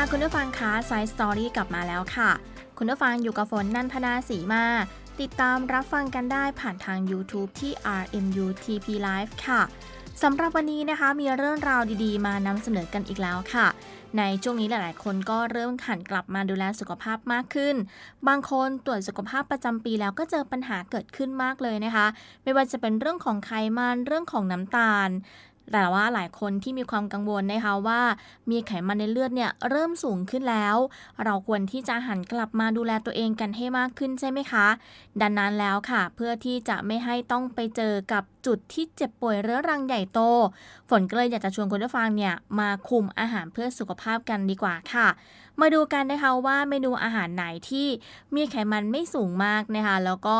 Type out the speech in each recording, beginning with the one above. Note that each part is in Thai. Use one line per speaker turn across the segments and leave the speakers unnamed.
ค่ะคุณผู้ฟังคะไซส์สตอรี่กลับมาแล้วค่ะ คุณผู้ฟังอยู่กับฝนนันทนาสีมา ติดตามรับฟังกันได้ผ่านทาง YouTube ที่ RMU TP Live ค่ะสำหรับวันนี้นะคะมีเรื่องราวดีๆ มานำเสนอกันอีกแล้วค่ะ ในช่วงนี้หลายๆ คนก็เริ่มหันกลับมาดูแลสุขภาพมากขึ้น บางคนตรวจสุขภาพประจำปีแล้วก็เจอปัญหาเกิดขึ้นมากเลยนะคะ ไม่ว่าจะเป็นเรื่องของไขมันเรื่องของน้ำตาล แต่ว่าหลายคนที่มีความกังวลนะคะว่ามีไขมันในเลือดเนี่ยเริ่มสูงขึ้นแล้ว เราควรที่จะหันกลับมาดูแลตัวเองกันให้มากขึ้นใช่ไหมคะ ดังนั้นแล้วค่ะ เพื่อที่จะไม่ให้ต้องไปเจอกับจุดที่เจ็บป่วยเรื้อรังใหญ่โต ฝนก็เลยอยากจะชวนคุณผู้ฟังเนี่ยมาคุมอาหารเพื่อสุขภาพกันดีกว่าค่ะ มาดูกันนะคะว่าเมนูอาหารไหนที่มีไขมันไม่สูงมากนะคะ แล้วก็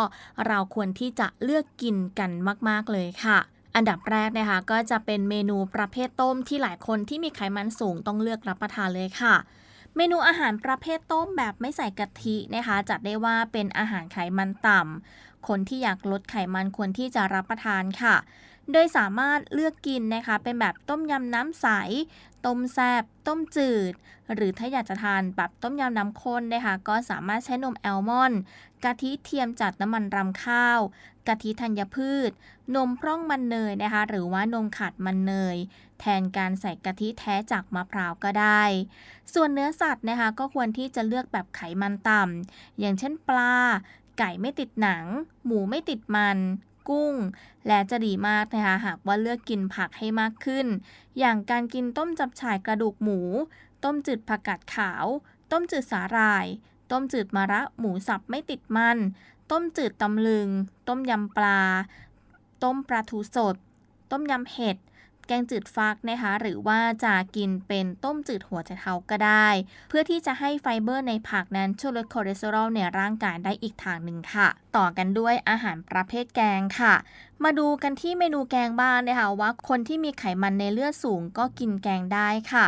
เราควรที่จะเลือกกินกันมาก ๆ เลยค่ะ อันดับแรกนะคะก็จะเป็นเมนูประเภทต้มที่หลายคนที่มีไขมันสูงต้องเลือกรับประทานเลยค่ะ เมนูอาหารประเภทต้มแบบไม่ใส่กะทินะคะ จัดได้ว่าเป็นอาหารไขมันต่ำคนที่อยากลดไขมันควรที่จะรับประทานค่ะ โดยสามารถเลือกกินนะคะ เป็นแบบต้มยำน้ำใส ต้มแซบ ต้มจืด หรือถ้าอยากจะทานแบบต้มยำน้ำข้นนะคะ ก็สามารถใช้นมแอลมอนด์กะทิเทียมจากน้ำมันรำข้าว กะทิธัญพืช นมพร่องมันเนยนะคะ หรือว่านมขัดมันเนย แทนการใส่กะทิแท้จากมะพร้าวก็ได้ ส่วนเนื้อสัตว์นะคะก็ควรที่จะเลือกแบบไขมันต่ำอย่างเช่นปลาไก่ไม่ติดหนัง หมูไม่ติดมัน กุ้ง และจะดีมากนะคะหากว่าเลือกกินผักให้มากขึ้น อย่างการกินต้มจับฉ่ายกระดูกหมู ต้มจืดผักกาดขาว ต้มจืดสาหร่าย ต้มจืดมะระหมูสับไม่ติดมัน ต้มจืดตำลึง ต้มยำปลา ต้มปลาทูสด ต้มยำเห็ด แกงจืดฟักนะคะหรือว่าจะกินเป็นต้มจืดหัวไชเท้าก็ได้ เพื่อที่จะให้ไฟเบอร์ในผักนั้นช่วยลดคอเลสเตอรอลในร่างกายได้อีกทางหนึ่งค่ะ ต่อกันด้วยอาหารประเภทแกงค่ะ มาดูกันที่เมนูแกงบ้างนะคะว่าคนที่มีไขมันในเลือดสูงก็กินแกงได้ค่ะ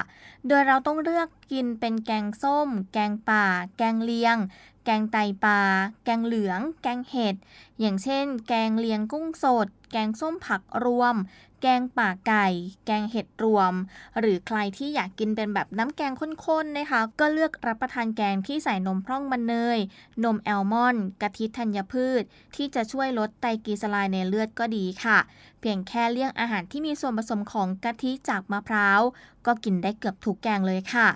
โดยเราต้องเลือกกินเป็นแกงส้ม แกงป่า แกงเลียง แกงไตปลา แกงเหลือง แกงเห็ด อย่างเช่น แกงเลียงกุ้งสด แกงส้มผักรวม แกงป่าไก่ แกงเห็ดรวม หรือใครที่อยากกินเป็นแบบน้ำแกงข้นๆนะคะ ก็เลือกรับประทานแกงที่ใส่นมพร่องมันเนย นมแอลมอนด์กะทิธัญพืช ที่จะช่วยลดไตรกลีเซอไรด์ในเลือดก็ดีค่ะ เพียงแค่เลี่ยงอาหารที่มีส่วนผสมของกะทิจากมะพร้าว ก็กินได้เกือบทุกแกงเลยค่ะ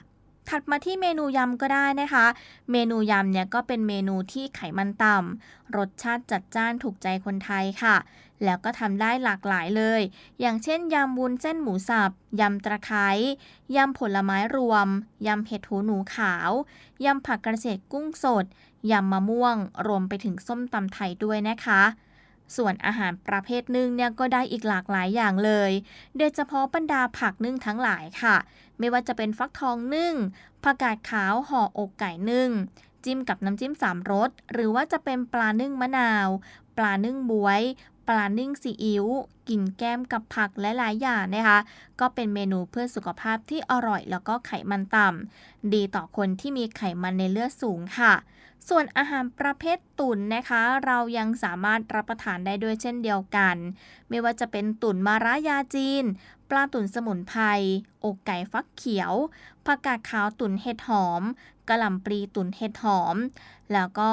ถัดมาที่เมนูยำก็ได้นะคะ เมนูยำเนี่ยก็เป็นเมนูที่ไขมันต่ำรสชาติจัดจ้านถูกใจคนไทยค่ะ แล้วก็ทำได้หลากหลายเลย อย่างเช่นยำวุ้นเส้นหมูสับยำตะไคร้ยำผลไม้รวมยำเห็ดหูหนูขาวยำผักกระเฉดกุ้งสดยำมะม่วง รวมไปถึงส้มตำไทยด้วยนะคะส่วนอาหารประเภทนึ่งเนี่ยก็ได้อีกหลากหลายอย่างเลย โดยเฉพาะบรรดาผักนึ่งทั้งหลายค่ะ ไม่ว่าจะเป็นฟักทองนึ่งผักกาดขาวห่ออกไก่นึ่ง จิ้มกับน้ำจิ้มสามรส หรือว่าจะเป็นปลานึ่งมะนาว ปลานึ่งบวย ปลานึ่งซีอิ๊วกินแก้มกับผักและหลายอย่างนะคะ ก็เป็นเมนูเพื่อสุขภาพที่อร่อยแล้วก็ไขมันต่ำดีต่อคนที่มีไขมันในเลือดสูงค่ะ ส่วนอาหารประเภทตุ๋นนะคะ เรายังสามารถรับประทานได้ด้วยเช่นเดียวกัน ไม่ว่าจะเป็นตุ๋นมะระยาจีน ลาตุ๋นสมุนไพร อกไก่ฟักเขียว ผักกาดขาวตุ๋นเห็ดหอม กระหล่ำปลีตุ๋นเห็ดหอม แล้วก็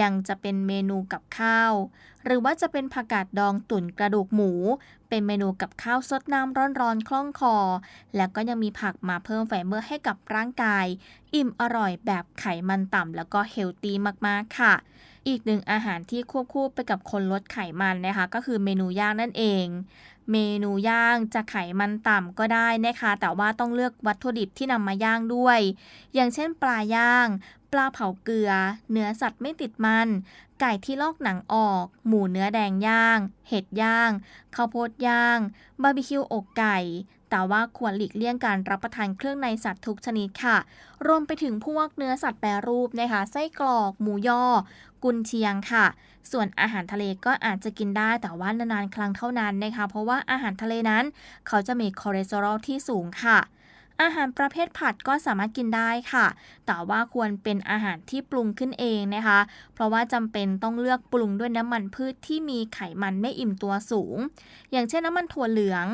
ยังจะเป็นเมนูกับข้าว หรือว่าจะเป็นผักกาดดองตุ๋นกระดูกหมู เป็นเมนูกับข้าวซดน้ำร้อนๆ คล่องคอ แล้วก็ยังมีผักมาเพิ่มไฟเบอร์ให้กับร่างกาย อิ่มอร่อยแบบไขมันต่ำแล้วก็เฮลตี้มากๆค่ะ อีกหนึ่งอาหารที่ควบคู่ไปกับคนลดไขมันนะคะ ก็คือเมนูย่างนั่นเอง เมนูย่างจะไขมันต่ำก็ได้นะคะ แต่ว่าต้องเลือกวัตถุดิบที่นำมาย่างด้วย อย่างเช่นปลาย่าง ปลาเผาเกลือ เนื้อสัตว์ไม่ติดมัน ไก่ที่ลอกหนังออก หมูเนื้อแดงย่าง เห็ดย่างข้าวโพดย่างบาร์บีคิวอกไก่ แต่ว่าควรหลีกเลี่ยงการรับประทานเครื่องในสัตว์ทุกชนิดค่ะ รวมไปถึงพวกเนื้อสัตว์แปรรูปนะคะ ไส้กรอก หมูย่อกุนเชียงค่ะ ส่วนอาหารทะเลก็อาจจะกินได้แต่ว่านานๆครั้งเท่านั้นนะคะ เพราะว่าอาหารทะเลนั้น เขาจะมีคอเลสเตอรอลที่สูงค่ะ อาหารประเภทผัดก็สามารถกินได้ค่ะ แต่ว่าควรเป็นอาหารที่ปรุงขึ้นเองนะคะ เพราะว่าจำเป็นต้องเลือกปรุงด้วยน้ำมันพืชที่มีไขมันไม่อิ่มตัวสูง อย่างเช่นน้ำมันถั่วเหลือง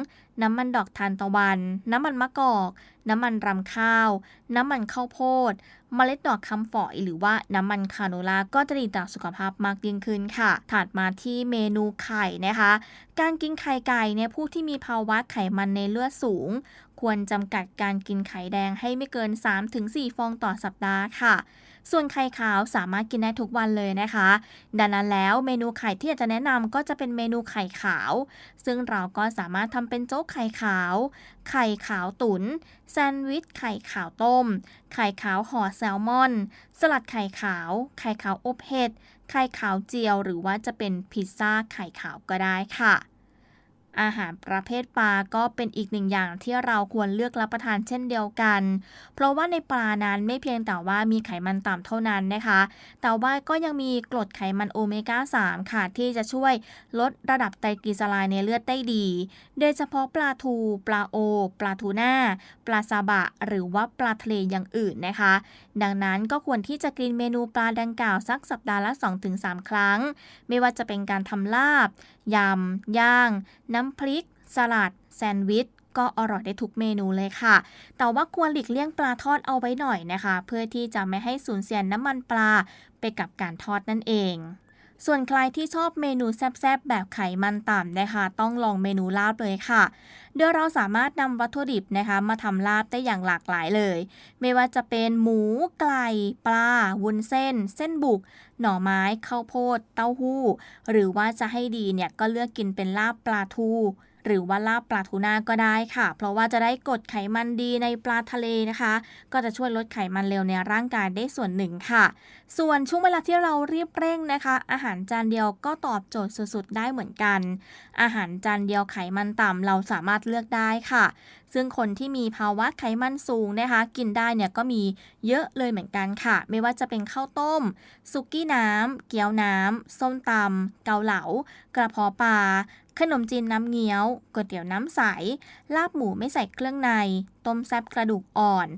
น้ำมันดอกทานตะวัน น้ำมันมะกอก น้ำมันรำข้าว น้ำมันข้าวโพด เมล็ดดอกคำฝอย หรือว่าน้ำมันคาโนลาก็จะดีต่อสุขภาพมากยิ่งขึ้นค่ะ ถัดมาที่เมนูไข่นะคะ การกินไข่ไก่เนี่ยผู้ที่มีภาวะไขมันในเลือดสูง ควรจำกัดการกินไข่แดงให้ไม่เกิน 3-4 ฟองต่อสัปดาห์ค่ะ ส่วนไข่ขาวสามารถกินได้ทุกวันเลยนะคะ ดังนั้นแล้วเมนูไข่ที่อยากจะแนะนำก็จะเป็นเมนูไข่ขาว ซึ่งเราก็สามารถทำเป็นโจ๊กไข่ขาว ไข่ขาวตุน๋นแซนด์วิชไข่ขาวต้ม ไข่ขาวห่อแซลมอน สลัดไข่ขาว ไข่ขาวอบเห็ดไข่ขาวเจียว หรือว่าจะเป็นพิซซ่าไข่ขาวก็ได้ค่ะ อาหารประเภทปลาก็เป็นอีกหนึ่งอย่างที่เราควรเลือกรับประทานเช่นเดียวกัน เพราะว่าในปลานั้นไม่เพียงแต่ว่ามีไขมันต่ำเท่านั้นนะคะ แต่ว่าก็ยังมีกรดไขมันโอเมก้า 3 ค่ะ ที่จะช่วยลดระดับไตรกลีเซอไรด์ในเลือดได้ดี โดยเฉพาะปลาทู ปลาโอ ปลาทูน่า ปลาซาบะ หรือว่าปลาทะเลอย่างอื่นนะคะ ดังนั้นก็ควรที่จะกินเมนูปลาดังกล่าวสักสัปดาห์ละ 2-3 ครั้ง ไม่ว่าจะเป็นการทำลาบ ยำ ย่างน้้ำพริก สลัด แซนด์วิชก็อร่อยได้ทุกเมนูเลยค่ะ แต่ว่าควรหลีกเลี่ยงปลาทอดเอาไว้หน่อยนะคะ เพื่อที่จะไม่ให้สูญเสียน้ำมันปลาไปกับการทอดนั่นเอง ส่วนใครที่ชอบเมนูแซ่บๆ แบบไขมันต่ำนะคะ ต้องลองเมนูลาบเลยค่ะ โดยเราสามารถนำวัตถุดิบนะคะ มาทำลาบได้อย่างหลากหลายเลย ไม่ว่าจะเป็นหมู ไก่ปลา วุ้นเส้น เส้นบุก หน่อไม้ ข้าวโพด เต้าหู้ หรือว่าจะให้ดีเนี่ยก็เลือกกินเป็นลาบปลาทู หรือว่าลาบปลาทูน่าก็ได้ค่ะ เพราะว่าจะได้กรดไขมันดีในปลาทะเลนะคะ ก็จะช่วยลดไขมันเลวในร่างกายได้ส่วนหนึ่งค่ะ ส่วนช่วงเวลาที่เรารีบเร่งนะคะ อาหารจานเดียวก็ตอบโจทย์สุดๆได้เหมือนกัน อาหารจานเดียวไขมันต่ำเราสามารถเลือกได้ค่ะ ซึ่งคนที่มีภาวะไขมันสูงนะคะ กินได้เนี่ยก็มีเยอะเลยเหมือนกันค่ะ ไม่ว่าจะเป็นข้าวต้ม สุกี้น้ำเกี๊ยวน้ำส้มตำเกาเหลากระเพาะปลา ขนมจีนน้ำเงี้ยวก๋วยเตี๋ยวน้ำใส ลาบหมูไม่ใส่เครื่องใน ต้มแซ่บกระดูกอ่อน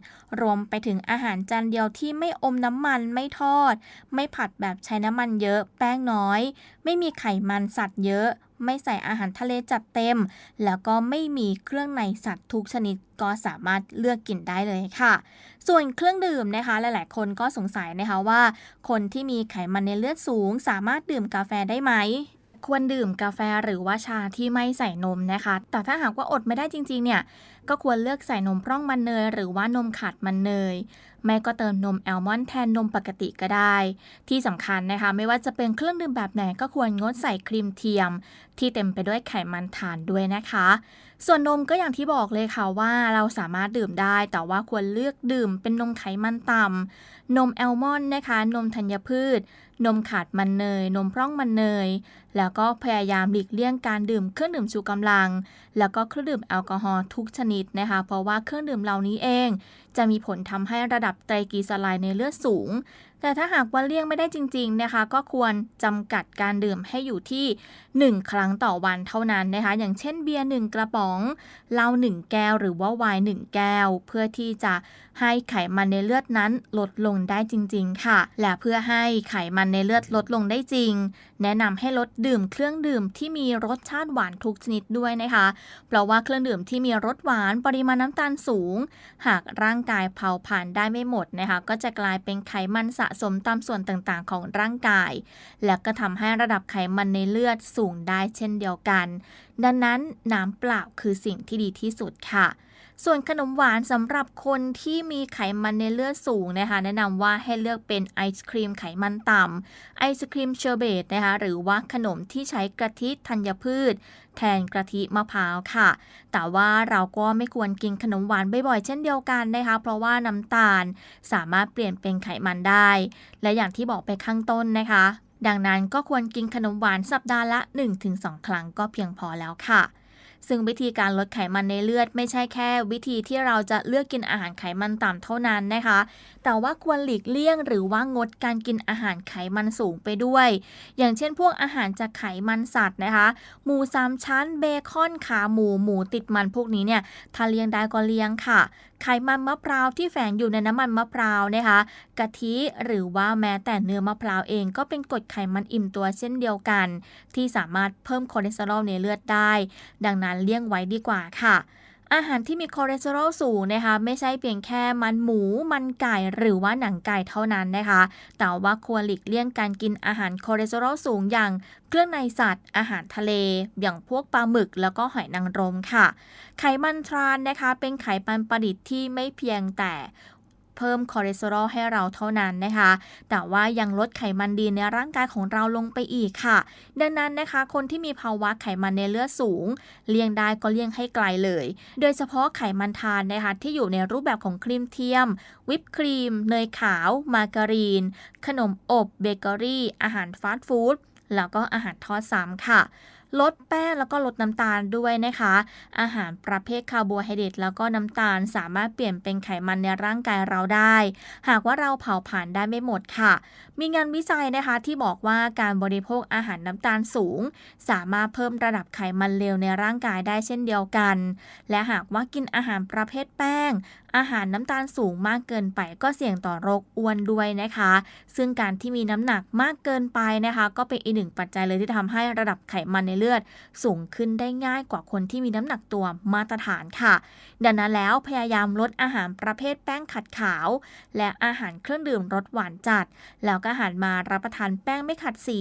รวมไปถึงอาหารจานเดียวที่ไม่อมน้ำมันไม่ทอด ไม่ผัดแบบใช้น้ำมันเยอะ แป้งน้อย ไม่มีไขมันสัตว์เยอะ ไม่ใส่อาหารทะเลจัดเต็ม แล้วก็ไม่มีเครื่องในสัตว์ทุกชนิดก็สามารถเลือกกินได้เลยค่ะ ส่วนเครื่องดื่มนะคะ หลาย ๆ คนก็สงสัยนะคะว่า คนที่มีไขมันในเลือดสูง สามารถดื่มกาแฟได้ไหม ควรดื่มกาแฟหรือว่าชาที่ไม่ใส่นมนะคะ แต่ถ้าหากว่าอดไม่ได้จริงๆ เนี่ย ก็ควรเลือกใส่นมพร่องมันเนยหรือว่านมขาดมันเนยแม่ก็เติมนมแอลมอนด์แทนนมปกติก็ได้ ที่สำคัญนะคะ ไม่ว่าจะเป็นเครื่องดื่มแบบไหนก็ควรงดใส่ครีมเทียม ที่เต็มไปด้วยไขมันทานด้วยนะคะ ส่วนนมก็อย่างที่บอกเลยค่ะว่าเราสามารถดื่มได้ แต่ว่าควรเลือกดื่มเป็นนมไขมันต่ำนมแอลมอนด์นะคะ นมธัญพืช นมขาดมันเนย นมพร่องมันเนย แล้วก็พยายามหลีกเลี่ยงการดื่มเครื่องดื่มชูกำลัง แล้วก็เครื่องดื่มแอลกอฮอล์ทุกชนิดนะคะ เพราะว่าเครื่องดื่มเหล่านี้เอง จะมีผลทำให้ระดับไตรกลีเซอไรด์ในเลือดสูง แต่ถ้าหากว่าเลี่ยงไม่ได้จริงๆนะคะ ก็ควรจำกัดการดื่มให้อยู่ที่ 1 ครั้งต่อวันเท่านั้นนะคะ อย่างเช่นเบียร์หนึ่งกระป๋องเหล้าหนึ่งแก้ว หรือว่าไวน์หนึ่งแก้ว เพื่อที่จะให้ไขมันในเลือดนั้นลดลงได้จริง ๆ ค่ะ และเพื่อให้ไขมันในเลือดลดลงได้จริง แนะนำให้ลดดื่มเครื่องดื่มที่มีรสชาติหวานทุกชนิดด้วยนะคะ เพราะว่าเครื่องดื่มที่มีรสหวานปริมาณน้ำตาลสูง หากร่างกายเผาผลาญได้ไม่หมดนะคะ ก็จะกลายเป็นไขมันสะสมตามส่วนต่างๆ ของร่างกาย และก็ทำให้ระดับไขมันในเลือดสูงได้เช่นเดียวกัน ดังนั้นน้ำเปล่าคือสิ่งที่ดีที่สุดค่ะ ส่วนขนมหวานสำหรับคนที่มีไขมันในเลือดสูงนะคะ แนะนำว่าให้เลือกเป็นไอศครีมไขมันต่ำไอศครีมเชอร์เบตนะคะ หรือว่าขนมที่ใช้กะทิธัญพืช แทนกะทิมะพร้าวค่ะ แต่ว่าเราก็ไม่ควรกินขนมหวานบ่อยๆ เช่นเดียวกันนะคะ เพราะว่าน้ำตาลสามารถเปลี่ยนเป็นไขมันได้ และอย่างที่บอกไปข้างต้นนะคะ ดังนั้นก็ควรกินขนมหวานสัปดาห์ละ 1-2 ครั้งก็เพียงพอแล้วค่ะ ซึ่งวิธีการลดไขมันในเลือดไม่ใช่แค่ วิธีที่เราจะเลือกกินอาหารไขมันต่ำเท่านั้นนะคะ แต่ว่าควรหลีกเลี่ยงหรือว่างดการกินอาหารไขมันสูงไปด้วย อย่างเช่น พวกอาหารจากไขมันสัตว์นะคะ หมูสามชั้นเบคอนขาหมูหมูติดมันพวกนี้เนี่ยถ้าเลี่ยงได้ก็เลี่ยงค่ะ ไขมันมะพร้าวที่แฝงอยู่ในน้ำมันมะพร้าวนะคะ กะทิหรือว่าแม้แต่เนื้อมะพร้าวเองก็เป็นกรดไขมันอิ่มตัวเช่นเดียวกัน ที่สามารถเพิ่มคอเลสเตอรอลในเลือดได้ ดังนั้นเลี่ยงไว้ดีกว่าค่ะ อาหารที่มีคอเลสเตอรอลสูงนะคะ ไม่ใช่เพียงแค่มันหมูมันไก่หรือว่าหนังไก่เท่านั้นนะคะ แต่ว่าควรหลีกเลี่ยงการกินอาหารคอเลสเตอรอลสูงอย่างเครื่องในสัตว์ อาหารทะเล อย่างพวกปลาหมึกแล้วก็หอยนางรมค่ะ ไขมันทรานนะคะ เป็นไขมันประดิษฐ์ที่ไม่เพียงแต่ พิ่มคอเลสเตอรอลให้เราเท่านั้นนะคะ แต่ว่ายังลดไขมันดีในร่างกายของเราลงไปอีกค่ะ ดังนั้นนะคะ คนที่มีภาวะไขมันในเลือดสูง เลี่ยงได้ก็เลี่ยงให้ไกลเลย โดยเฉพาะไขมันทานนะคะที่อยู่ในรูปแบบของครีมเทียม วิปครีม เนยขาว มาการีน ขนมอบ เบเกอรี่ อาหารฟาสต์ฟู้ดแล้วก็อาหารทอดซ้ำค่ะ ลดแป้งแล้วก็ลดน้ำตาลด้วยนะคะ อาหารประเภทคาร์โบไฮเดรตแล้วก็น้ำตาลสามารถเปลี่ยนเป็นไขมันในร่างกายเราได้ หากว่าเราเผาผลาญได้ไม่หมดค่ะ มีงานวิจัยนะคะที่บอกว่าการบริโภคอาหารน้ำตาลสูง สามารถเพิ่มระดับไขมันเลวในร่างกายได้เช่นเดียวกัน และหากว่ากินอาหารประเภทแป้ง อาหารน้ำตาลสูงมากเกินไปก็เสี่ยงต่อโรคอ้วนด้วยนะคะ ซึ่งการที่มีน้ำหนักมากเกินไปนะคะ ก็เป็นอีกหนึ่งปัจจัยเลยที่ทำให้ระดับไขมันในเลือด สูงขึ้นได้ง่ายกว่าคนที่มีน้ำหนักตัวมาตรฐานค่ะ ดังนั้นแล้วพยายามลดอาหารประเภทแป้งขัดขาว และอาหารเครื่องดื่มรสหวานจัด แล้วก็หันมารับประทานแป้งไม่ขัดสี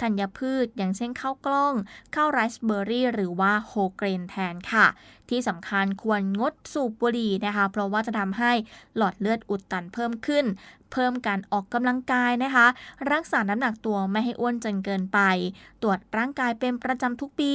ธัญพืช อย่างเช่นข้าวกล้องข้าวไรซ์เบอร์รี่ หรือว่าโฮเกรนแทนค่ะ ที่สำคัญควรงดสูบบุหรี่นะคะ เพราะว่าจะทำให้หลอดเลือดอุดตันเพิ่มขึ้น เพิ่มการออกกำลังกายนะคะ รักษาน้ำหนักตัวไม่ให้อ้วนจนเกินไป ตรวจร่างกายเป็นประจำทุกปี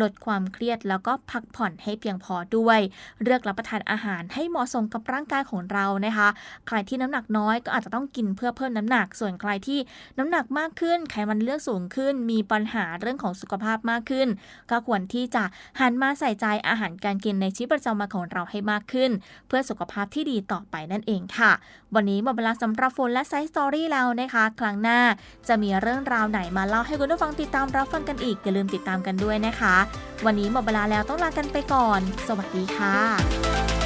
ลดความเครียดแล้วก็พักผ่อนให้เพียงพอด้วย เลือกรับประทานอาหารให้เหมาะสมกับร่างกายของเรานะคะ ใครที่น้ำหนักน้อยก็อาจจะต้องกินเพื่อเพิ่มน้ำหนัก ส่วนใครที่น้ำหนักมากขึ้น ไขมันเลือดสูงขึ้น มีปัญหาเรื่องของสุขภาพมากขึ้น ก็ควรที่จะหันมาใส่ใจอาหารการกินในชีวิตประจำวันของเราให้มากขึ้น เพื่อสุขภาพที่ดีต่อไปนั่นเองค่ะ วันนี้หมดเวลาสำหรับโฟนและไซส์สตอรี่แล้วนะคะ ครั้งหน้าจะมีเรื่องราวไหนมาเล่าให้คุณผู้ฟังติดตามรับฟังกันอีกอย่าลืมติดตามกันด้วยนะคะ วันนี้หมดเวลาแล้วต้องลากันไปก่อน สวัสดีค่ะ